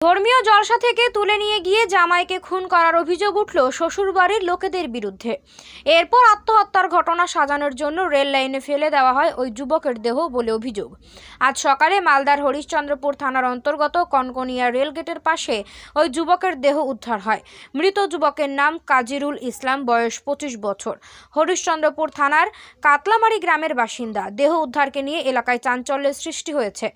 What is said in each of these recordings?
ধর্মীয় জলসা থেকে তুলে নিয়ে গিয়ে জামাইকে খুন করার অভিযোগ উঠল শ্বশুরবাড়ির লোকেদের বিরুদ্ধে। এরপর আত্মহত্যার ঘটনা সাজানোর জন্য রেল লাইনে ফেলে দেওয়া হয় ওই যুবকের দেহ বলে অভিযোগ। আজ সকালে মালদার হরিশ্চন্দ্রপুর থানার অন্তর্গত কনকনিয়া রেলগেটের পাশে ওই যুবকের দেহ উদ্ধার হয়। মৃত যুবকের নাম কাজিরুল ইসলাম, বয়স পঁচিশ বছর। হরিশ্চন্দ্রপুর থানার কাতলামারি গ্রামের বাসিন্দা। দেহ উদ্ধারকে নিয়ে এলাকায় চাঞ্চল্যের সৃষ্টি হয়েছে।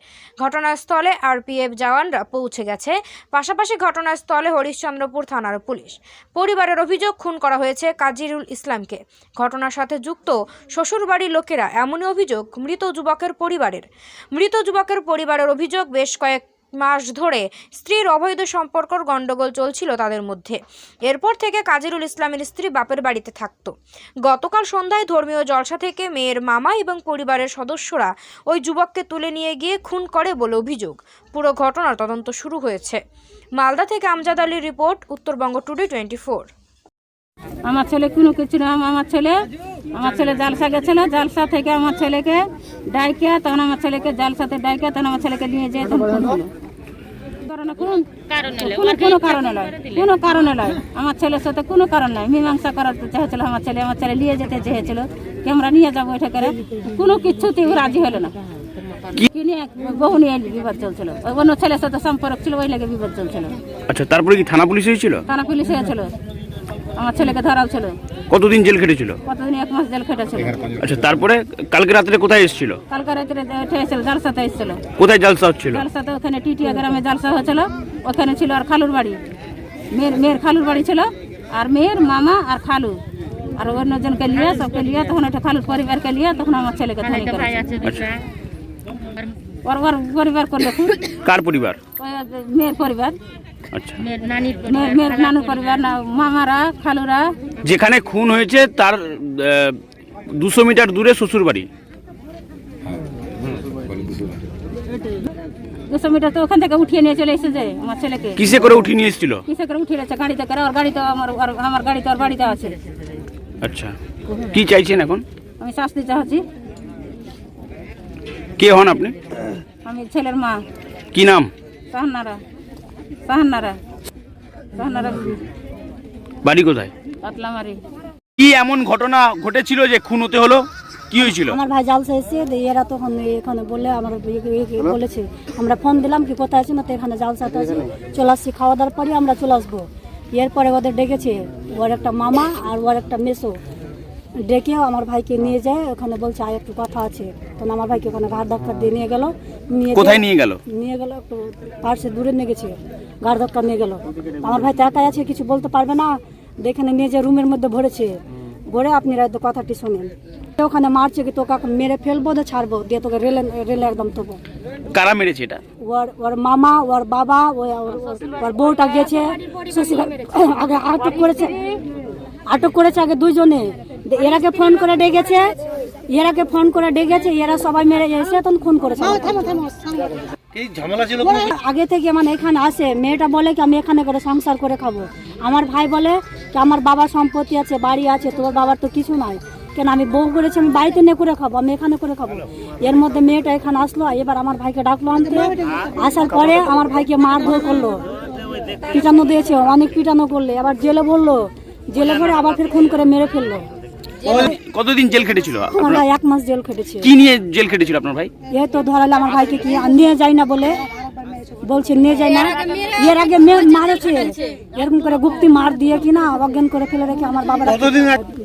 ঘটনাস্থলে আরপিএফ জওয়ানরা পৌঁছে গেছে। পাশাপাশি ঘটনাস্থলে হরিশ্চন্দ্রপুর থানার পুলিশ। পরিবারের অভিযোগ, খুন করা হয়েছে কাজিরুল ইসলামকে। ঘটনার সাথে যুক্ত শ্বশুরবাড়ির লোকেরা এমনই অভিযোগ, মৃত যুবকের পরিবারের। মৃত যুবকের পরিবারের অভিযোগ, বেশ কয়েক মাস ধরে স্ত্রীর অবৈধ সম্পর্কর গণ্ডগোল চলছিল তাদের মধ্যে। এরপর থেকে কাজিরুল ইসলামের স্ত্রী বাপের বাড়িতে থাকত। গতকাল সন্ধ্যায় ধর্মীয় জলসা থেকে মেয়ের মামা এবং পরিবারের সদস্যরা ওই যুবককে তুলে নিয়ে গিয়ে খুন করে বলে অভিযোগ। পুরো ঘটনার তদন্ত শুরু হয়েছে। মালদা থেকে আমজাদ আলীর রিপোর্ট, উত্তরবঙ্গ টুডে টোয়েন্টি আমার ছেলে কোনো কিছু না, আমার ছেলে আমার ছেলে জালসা গেছিল জালসা থেকে আমার ছেলেকে ডাইকে তখন আমার ছেলেকে জালসাতে ডাইকে তখন আমার ছেলেকে নিয়ে যেয়ে তখন হলো। কোন কোনো কোনো কারণে নয় কোনো কারণে নয়। আমার ছেলের সাথে কোনো কারণ নাই মীমাংসা করাতে চেয়েছিল আমার ছেলে আমার ছেলে নিয়ে যেতে চেয়েছিল। কি আমরা নিয়ে যাব এটা করে। কোনো কিছুতেই রাজি হলো না। কি নিয়ে বহু নিয়ে বিবাদ চলছিল? ওই অন্য ছেলের সাথে সম্পর্ক ছিল ওই লেগে বিবাদ চলছিল। আচ্ছা তারপরে কি থানা পুলিশ হয়েছিল? থানা পুলিশ হয়েছিল। আমার ছেলেকে ধরাও ছিল। কতদিন জেল খেটেছিল? কতদিন এক মাস জেল খেটেছিল। আচ্ছা তারপরে কালকে রাত্রে কোথায় এসেছিল? কালকে রাত্রে উঠে এসেছিল জালসাতে এসেছিল। কোথায় জালসা হচ্ছিল? জালসাতে ওখানে টিটিয়া গ্রামে জালসা হয়েছিল ওখানে ছিল আর খালুর বাড়ি। মেয়ের মেয়ের খালুর বাড়ি ছিল। আর মেয়ের মামা আর খালু। আর অন্যজনকে নিয়ে সবকে নিয়ে তখন ওটা খালুর পরিবারকে নিয়ে তখন আমার ছেলেকে আচ্ছা ওর ওর পরিবার করল কার পরিবার? মেয়ের পরিবার। আচ্ছা। পরিবার মামারা খালুরা। যেখানে খুন হয়েছে তার দুশো মিটার দূরে শ্বশুর বাড়ি দুশো মিটার তো ওখান থেকে উঠিয়ে নিয়ে চলে এসেছে আমার ছেলেকে। কিসে করে উঠিয়ে নিয়ে এসেছিল? কিসে করে উঠিয়ে নিয়েছে? গাড়িতে করে ওর গাড়ি তো আমার আমার গাড়ি তো ওর বাড়িতে আছে। আচ্ছা। কি চাইছেন এখন? আমি শাস্তি চাচ্ছি। কে হন আপনি? আমি ছেলের মা। কি নাম? বাড়ি কোথায়? পাতলামারি কি এমন ঘটনা ঘটেছিল যে খুন হতে হলো? কি হয়েছিল? আমার ভাই জালসা এসে এরা তখন এখানে বলে আমার বলেছে আমরা ফোন দিলাম কি কোথায় আছি না তো এখানে জালসাতে আছি। চলে আসছি খাওয়া দাওয়ার পরে আমরা চলে আসব। এরপরে ওদের ডেকেছে ওর একটা মামা আর ওর একটা মেসো। ডেকে আমার ভাইকে নিয়ে যায় ওখানে বলছে আর একটু কথা আছে। তখন আমার ভাইকে ওখানে ঘাট ধাক্কা দিয়ে নিয়ে গেল। নিয়ে কোথায় নিয়ে গেল? নিয়ে গেল একটু পার্সে দূরে নিয়ে গেছে গাড় ধাক্কা নিয়ে গেল। আমার ভাই তো একাই আছে কিছু বলতে পারবে না। দেখে নিয়ে যে রুমের মধ্যে ভরেছে। ভরে আপনারা তো কথাটি শোনেন। ওখানে মারছে কি তোকে মেরে ফেলব না ছাড়বো? দিয়ে তোকে রেলে রেলে একদম তোবো কারা মেরেছে এটা? ওর ওর মামা ওর বাবা ও ওর- বউটা গেছে আগে আটক করেছে। আটক করেছে আগে দুইজনে। এরাকে ফোন করে ডেকেছে। এরাকে ফোন করে ডেকেছে এরা সবাই মেরে এসে তখন খুন করেছে আগে থেকে মানে এখানে আসে মেয়েটা বলে কি আমি এখানে করে সংসার করে খাব। আমার ভাই বলে কি আমার বাবার সম্পত্তি আছে বাড়ি আছে তোর বাবার তো কিছু নাই। কেন আমি বউ করেছি আমি বাড়িতে নিয়ে করে খাব আমি এখানে করে খাব। এর মধ্যে মেয়েটা এখানে আসলো এবার আমার ভাইকে ডাকলো আনতে। আসার পরে আমার ভাইকে মার ধর করল। পিটানো দিয়েছে অনেক পিটানো করলে। আবার জেলে বলল জেলে ভরে আবার ফের খুন করে মেরে ফেলল। কতদিন জেল খেটেছিল আমরা এক মাস জেল খেটেছি কি নিয়ে জেল খেটেছিল আপনার ভাই? এই তো ধরালে আমার ভাইকে কি আর নিয়ে যায় না বলে বলছে নিয়ে যায় না। এর আগে মেয়ে মারেছে। এরকম করে গুপ্তি মার দিয়ে কি না অজ্ঞান করে ফেলে রেখে আমার বাবা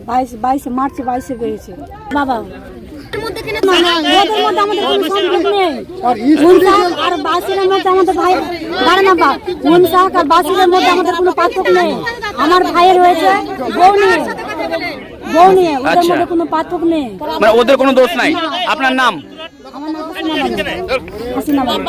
বাইশ বাইশে মার্চে বাইশে পেয়েছে বাবা। না, না, ওদের মধ্যে আমাদের কোনো সম্পর্ক নেই। উনসাক আর বাসিরের মধ্যে আমাদের ভাই বাপ। আর বাসিরের মধ্যে আমাদের কোনো পার্থক্য নেই। আমার ভাইয়ের হয়েছে বউ নিয়ে। বউ নিয়ে ওদের আচ্ছা। মধ্যে কোনো পার্থক্য নেই মানে ওদের কোনো দোষ নাই আপনার নাম আমার নাম হাসিনা বানু। হাসিনা বানু।